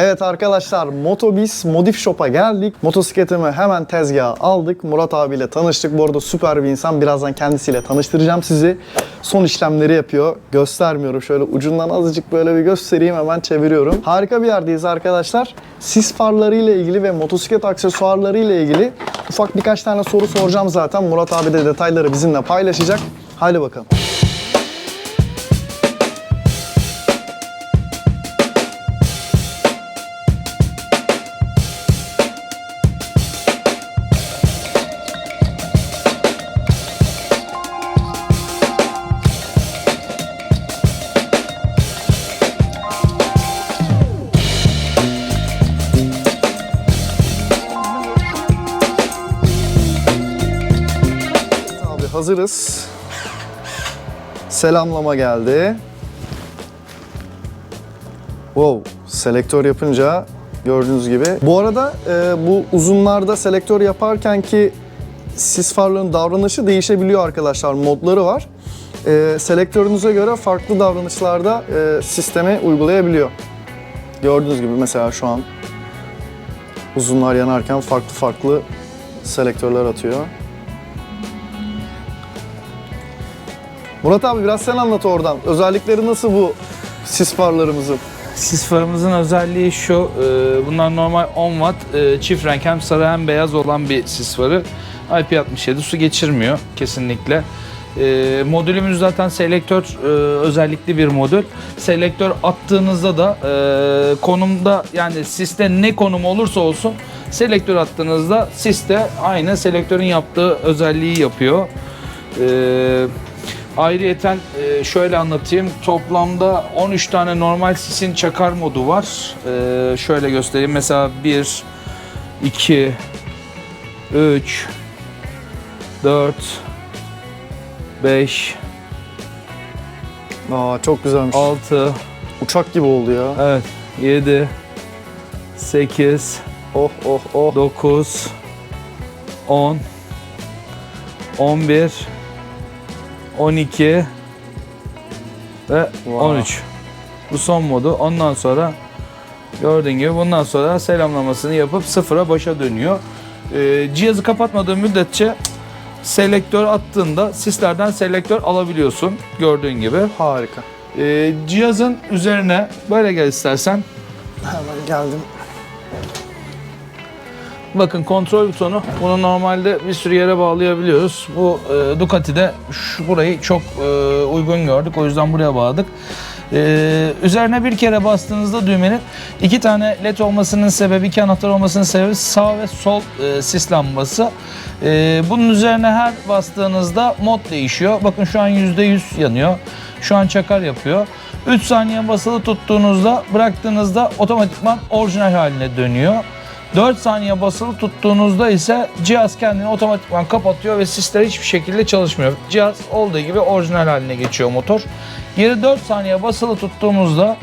Evet arkadaşlar Motobis Modif Shop'a geldik. Motosikletimi hemen tezgaha aldık. Murat abiyle tanıştık. Bu arada süper bir insan. Birazdan kendisiyle tanıştıracağım sizi. Son işlemleri yapıyor. Göstermiyorum. Şöyle ucundan azıcık böyle bir göstereyim. Hemen çeviriyorum. Harika bir yerdeyiz arkadaşlar. Sis farları ile ilgili ve motosiklet aksesuarları ile ilgili ufak birkaç tane soru soracağım zaten. Murat abi de detayları bizimle paylaşacak. Haydi bakalım. Hazırız. Selamlama geldi. Wow, selektör yapınca gördüğünüz gibi. Bu arada e, bu uzunlarda selektör yaparken ki sis farların davranışı değişebiliyor arkadaşlar. Modları var. E, selektörünüze göre farklı davranışlarda e, sistemi uygulayabiliyor. Gördüğünüz gibi mesela şu an uzunlar yanarken farklı farklı selektörler atıyor. Murat abi biraz sen anlat oradan. Özellikleri nasıl bu sis farlarımızın? Sis farımızın özelliği şu, e, bunlar normal 10 watt e, çift renk hem sarı hem beyaz olan bir sis farı. IP67 su geçirmiyor kesinlikle. E, modülümüz zaten selektör e, özellikli bir modül. Selektör attığınızda da e, konumda yani siste ne konum olursa olsun selektör attığınızda siste aynı selektörün yaptığı özelliği yapıyor. E, Ayrıyeten e, şöyle anlatayım. Toplamda 13 tane normal sisin çakar modu var. E, şöyle göstereyim. Mesela 1, 2, 3, 4, 5, Aa çok güzelmiş. 6, Uçak gibi oldu ya. evet 7, 8, Oh oh oh. 9, 10, 11, 12 ve Wow. 13. Bu son modu. Ondan sonra gördüğün gibi bundan sonra selamlamasını yapıp sıfıra başa dönüyor. Ee, cihazı kapatmadığın müddetçe selektör attığında sislerden selektör alabiliyorsun gördüğün gibi. Harika. Ee, cihazın üzerine böyle gel istersen. Hemen geldim. Bakın kontrol butonu. Bunu normalde bir sürü yere bağlayabiliyoruz. Bu e, Ducati'de şu burayı çok e, uygun gördük. O yüzden buraya bağladık. E, üzerine bir kere bastığınızda düğmenin iki tane led olmasının sebebi, iki anahtar olmasının sebebi sağ ve sol e, sis lambası. E, bunun üzerine her bastığınızda mod değişiyor. Bakın şu an %100 yanıyor. Şu an çakar yapıyor. 3 saniye basılı tuttuğunuzda bıraktığınızda otomatikman orijinal haline dönüyor. 4 saniye basılı tuttuğunuzda ise cihaz kendini otomatikman kapatıyor ve sisler hiçbir şekilde çalışmıyor. Cihaz olduğu gibi orijinal haline geçiyor motor. Geri 4 saniye basılı tuttuğumuzda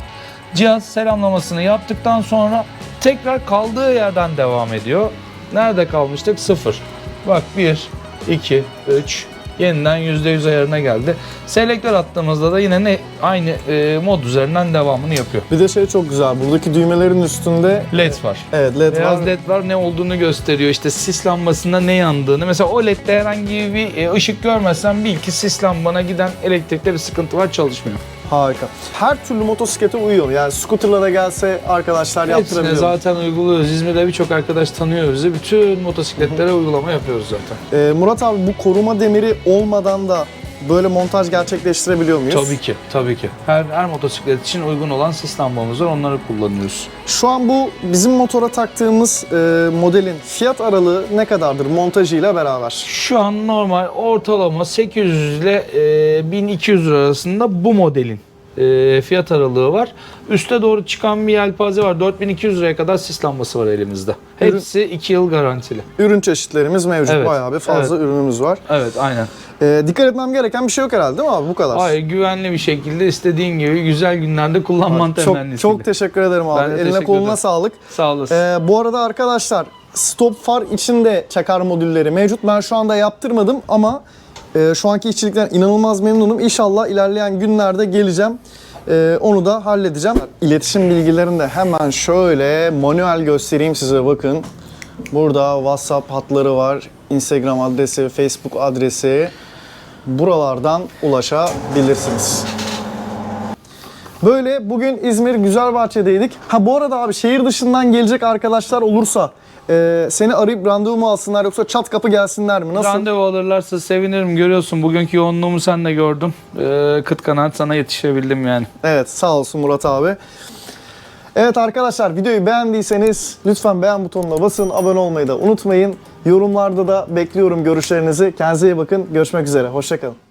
cihaz selamlamasını yaptıktan sonra tekrar kaldığı yerden devam ediyor. Nerede kalmıştık? 0. Bak 1, 2, 3, yeniden %100 ayarına geldi. Selektör attığımızda da yine ne aynı e, mod üzerinden devamını yapıyor. Bir de şey çok güzel. Buradaki düğmelerin üstünde LED var. evet led Beyaz var. led var ne olduğunu gösteriyor. İşte sis lambasında ne yandığını. Mesela o ledde herhangi bir e, ışık görmezsen bil ki sis lambana giden elektrikte bir sıkıntı var çalışmıyor. Harika. Her türlü motosiklete uyuyor. Yani scooterlara gelse arkadaşlar Hepsine yaptırabiliyor. zaten uyguluyoruz. İzmir'de birçok arkadaş tanıyor bizi. Bütün motosikletlere uygulama yapıyoruz zaten. Ee, Murat abi bu koruma demiri olmadan da böyle montaj gerçekleştirebiliyor muyuz? Tabii ki, tabii ki. Her her motosiklet için uygun olan sis lambamız var. Onları kullanıyoruz. Şu an bu bizim motora taktığımız e, modelin fiyat aralığı ne kadardır montajıyla beraber? Şu an normal ortalama 800 ile e, 1200 lira arasında bu modelin e, fiyat aralığı var. Üste doğru çıkan bir yelpaze var. 4200 liraya kadar sis lambası var elimizde. Hepsi 2 yıl garantili. Ürün çeşitlerimiz mevcut. Evet. Bayağı bir fazla ürünümüz var. Evet aynen. Ee, dikkat etmem gereken bir şey yok herhalde değil mi abi? Bu kadar. Hayır güvenli bir şekilde istediğin gibi güzel günlerde kullanman çok, temennisiyle. çok teşekkür ederim abi. Eline koluna ederim. sağlık. Sağ olasın. Ee, bu arada arkadaşlar stop far için de çakar modülleri mevcut. Ben şu anda yaptırmadım ama e, şu anki işçilikten inanılmaz memnunum. İnşallah ilerleyen günlerde geleceğim. Ee, onu da halledeceğim. İletişim bilgilerini de hemen şöyle manuel göstereyim size bakın. Burada WhatsApp hatları var, Instagram adresi, Facebook adresi. Buralardan ulaşabilirsiniz. Böyle bugün İzmir Güzelbahçe'deydik. Ha bu arada abi şehir dışından gelecek arkadaşlar olursa e, seni arayıp randevu mu alsınlar yoksa çat kapı gelsinler mi? Nasıl? Randevu alırlarsa sevinirim. Görüyorsun bugünkü yoğunluğumu sen de gördün. Ee, kıt kanaat sana yetişebildim yani. Evet sağ olsun Murat abi. Evet arkadaşlar videoyu beğendiyseniz lütfen beğen butonuna basın. Abone olmayı da unutmayın. Yorumlarda da bekliyorum görüşlerinizi. Kendinize iyi bakın. Görüşmek üzere. Hoşçakalın.